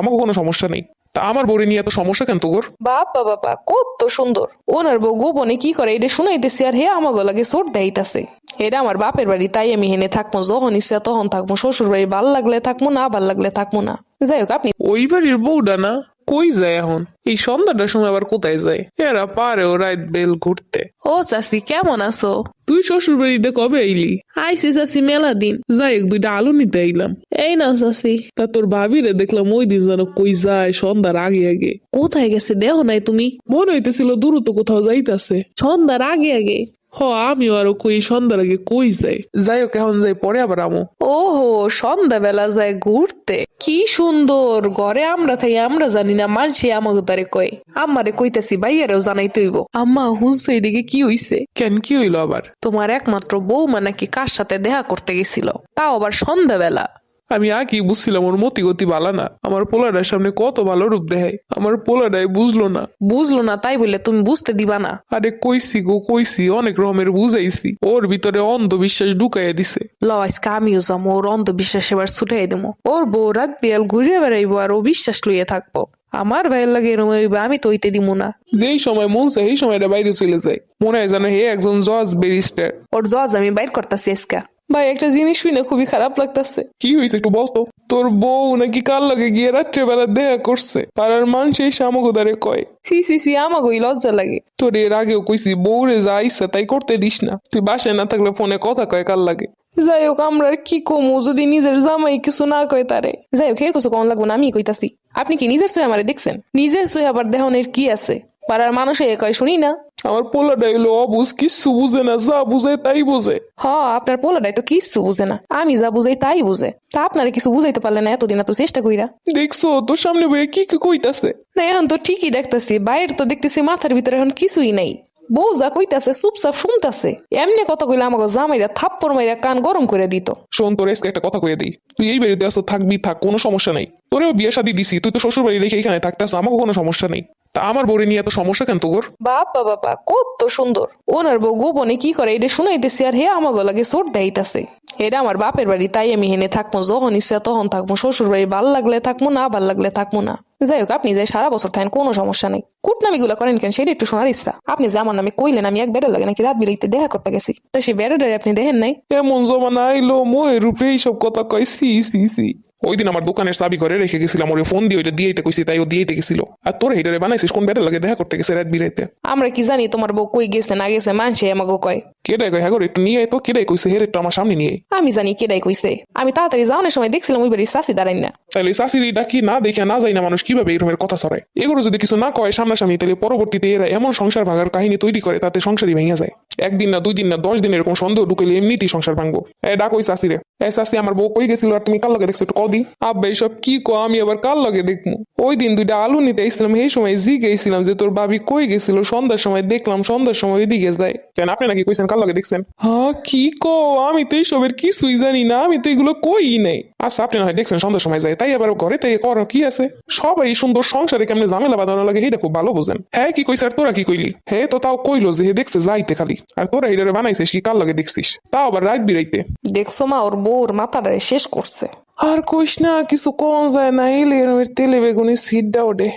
আমাকে কোনো সমস্যা নেই। তা আমার বউরে নিয়ে এত সমস্যা কেন তোর? বাপা বাপা কত সুন্দর। ওনার বউ গোপনে কি করে এটা শুনাইতেছি আর হে আমার লাগে চোট দেইতাছে। এটা আমার বাপের বাড়ি তাই আমি হেনে থাকব যখন ইচ্ছা তখন থাকব শ্বশুর বাড়ি ভালো লাগলে থাকব না ভালো লাগলে থাকব না। যাই হোক আপনি ওই বাড়ির বউডা না? কই যায় এখন এই সন্ধ্যাটার সময় আবার কোথায় যায় এরা পারে ও রাত বেল ঘুরতে ও চাষি কেমন আছো তুই শ্বশুর বাড়িতে কবে আইলি আইসি চাষি মেলা দিন যাই হোক দুইটা আলু নিতে আইলাম এই নাও চাষি তা তোর ভাবিরে দেখলাম ওই দিন যেন কই যায় সন্ধ্যার আগে আগে কোথায় গেছে দেহ নাই তুমি মনে হইতেছিল দূরত্ব কোথাও যাইতাছে সন্ধ্যার আগে আগে হ আমিও আরও কই সন্ধ্যার আগে কই যাই। যাই হোক এখন যাই পরে আবার আমো। ওহো সন্ধ্যাবেলা যায় ঘুরতে? কি সুন্দর ঘরে আমরা থাকি আমরা জানি না মানছি আমাকে তারে কই আমারে কইতাছি ভাইয়ারেও জানাই তৈব। আম্মা হুঁসো এদিকে কি হইছে? কেন কি হইল আবার? তোমার একমাত্র বৌমা নাকি কার সাথে দেখা করতে গেছিল? তাও আবার সন্ধ্যাবেলা। আমি আগে বুঝছিলাম ওর মতি গতি বালা না। আমার পোলাটার সামনে কত ভালো রূপ দেখায়। আমার পোলাটাই বুঝলো না। বুঝলো না তাই বলে তুমি বুঝতে দিবা না। আরে কইছি গো কইছি অনেক রকমের বুঝাইছি। ওর ভিতরে অন্ধবিশ্বাস ঢুকাইয়া দিছে। ল আজকে আমিও যাব ওর অন্ধবিশ্বাস এবার ছুটাই দেবো। ওর বউ রাত বিয়াল ঘুরে বেড়াইবো আর ও বিশ্বাস লইয়ে থাকব। আমার ভাইয়ের লাগে এরম হইবে, আমি তো হইতে দিব না। যেই সময় মন চায় সেই সময়টা বাইরে চলে যায়। মনে হয় যেন হে একজন জজ ব্যারিস্টার। ওর জজ আমি বাইর করতেছি আজকে। ভাই একটা জিনিস শুনে খুবই খারাপ লাগতেছে। কি হয়েছে একটু বলতো? তোর বউ নাকি কার লাগে গিয়ে রাত্রেবেলা দেখা করছে? পাড়ার মানুষ এই সামগোদারে কয়। সি সি সি আমাগোই লজ্জা লাগে। তোর এর আগেও কইছি বউরে যা ইচ্ছা তাই করতে দিস না। তুই বাসায় না থাকলে ফোনে কথা কয় কার লাগে। যাই হোক আমরা আর কি কমু? যদি নিজের জামাই কিছু না কয় তারে। যাই হোক এর কিছু কম লাগবো না আমি কইতাছি। আপনি কি নিজের সই আমারে দেখছেন? নিজের সই আবার দেহনের কি আছে? পাড়ার মানুষে কয় শুনি না? আমার পোলাটা হইল অবুজ কিচ্ছু বুঝে না যা বুঝে তাই বুঝে। হ আপনার পোলাটাই তো কিচ্ছু বুঝে না। আমি যা বুঝাই তাই বুঝে। তা আপনারা কিছু বুঝাইতে পারলে না এতদিন এত চেষ্টা কইরা। দেখছ তোর সামনে বইয়ে কি কি কইতাছে? না এখন তো ঠিকই দেখতেছি বাইরে তো দেখতেছি মাথার ভিতরে এখন কিছুই নাই। বউ যা কইতাছে চুপচাপ শুনতাছে। এমনি কথা কইলে আমাকে জামাইরা থাপ্পড় মাইরা কান গরম করে দিত। শোন তোর আজকে একটা কথা কইয়া দিই। তুই এই বাড়িতে আসো থাকবি থাক কোনো সমস্যা নাই। তোরেও বিয়ে শাদি দিছি তুই তো শ্বশুর বাড়ি রেখে এখানে থাকতেছ আমাকে কোনো সমস্যা নেই। তা আমার বউরে নিয়ে এত সমস্যা কেন তোর? বাবা বাবা কত সুন্দর। ওনার বউ গোপনে কি করে এটা শুনাইতেছি আর হে আমাগো লাগে চোট দেইতাছে। এটা আমার বাপের বাড়ি তাই আমি হেনে থাকব যখন ইচ্ছা তখন থাকব শ্বশুর বাড়ি ভালো লাগলে থাকব না ভালো লাগলে থাকব না। যাই হোক আপনি যাই সারা বছর থাকেন কোনো সমস্যা নেই। কুটনামি গুলো করেন কেন? সেটা একটু শোনার ইচ্ছা। আপনি যে আমার নামে কইলেন আমি এক বেড়ার লাগে নাকি রাত বিরাইতে দেখা করতে গেছি। তো সেই বেড়াটারে আপনি দেখেন নাই? এমন জমানা আইলো মোয়ের উপরে এইসব কথা কয় সি সি সি। ওই দিন আমার দোকানের চাবি ঘরে রেখে গেছিলাম ওরে ফোন দিয়ে ওইটা দিয়েতে কইছি তাই ও দিয়েতে গেছিল। আর তোর হেটারে বানাইছিস কোন বেটার লাগে দেখা করতে গেছে রাত বিরাইতে? আমরা কি জানি তোমার বউ কই গেছে না গেছে মানছে আমাকে কয়। কেডাই কয় হ্যাঁ গো, একটু নিয়ে তো কেডাই কইছে হের একটু আমার সামনে নিয়ে আমি জানি কেডাই কইছে। আমি তাড়াতাড়ি যাওয়ানোর সময় দেখছিলাম ওই বাড়ির চাষি দাঁড়াই না। তাহলে শাশুড়ি ডাকি না দেখে না যাই না মানুষ কীভাবে এরকমের কথা ছড়ায়। এগুলো যদি কিছু না কয়, সামনাসামনি তাহলে পরবর্তীতে এরা এমন সংসার ভাঙার কাহিনী তৈরি করে, তাতে সংসারই ভেঙে যায়। একদিন না, দুই দিন না, দশ দিন এরকম সন্দেহ ঢুকেলে এমনিতেই সংসার ভাঙবো। এ, ডাক ওই এ শাশুড়ি আমার বউ কই গেছিল? আর তুমি কার লগে দেখছ? একটু কদি আব্বা এইসব কি কো আমি আবার কার লগে দেখব? ওই দিন দুইটা আলু নিতে এসেছিলাম, সেই সময় জি গেছিলাম যে তোর বাবি কই গেছিল? সন্ধ্যার সময় দেখলাম, সন্ধ্যার সময় ওইদিকে যায়। কেন, আপনি নাকি কইছেন, কার লগে দেখছেন? হ্যাঁ কি কো আমি তো এইসবের কিছুই জানি না, আমি তো এগুলো কই নাই। আচ্ছা আপনি না হয় দেখছেন সন্ধ্যার সময় যায় তাই আবার ঘরে থেকে কর কি আছে? সবাই সুন্দর সংসারে কেমনে ঝামেলা বাঁধানো লাগে এটা খুব ভালো বুঝেন। হ্যাঁ কি কইছে আর তোরা কি কইলি? হ্যাঁ তো তাও কইলো যে হে দেখছে যাইতে খালি। আর তোরা এটারে বানাইছিস কি কার লাগে দেখছিস? তাও আবার রাত বিরাইতে। দেখছ মা ওর বউর মাথাটা শেষ করছে। আর কইস না কিছু কম যায় না এলে তেলে বেগুনি সিট ওঠে।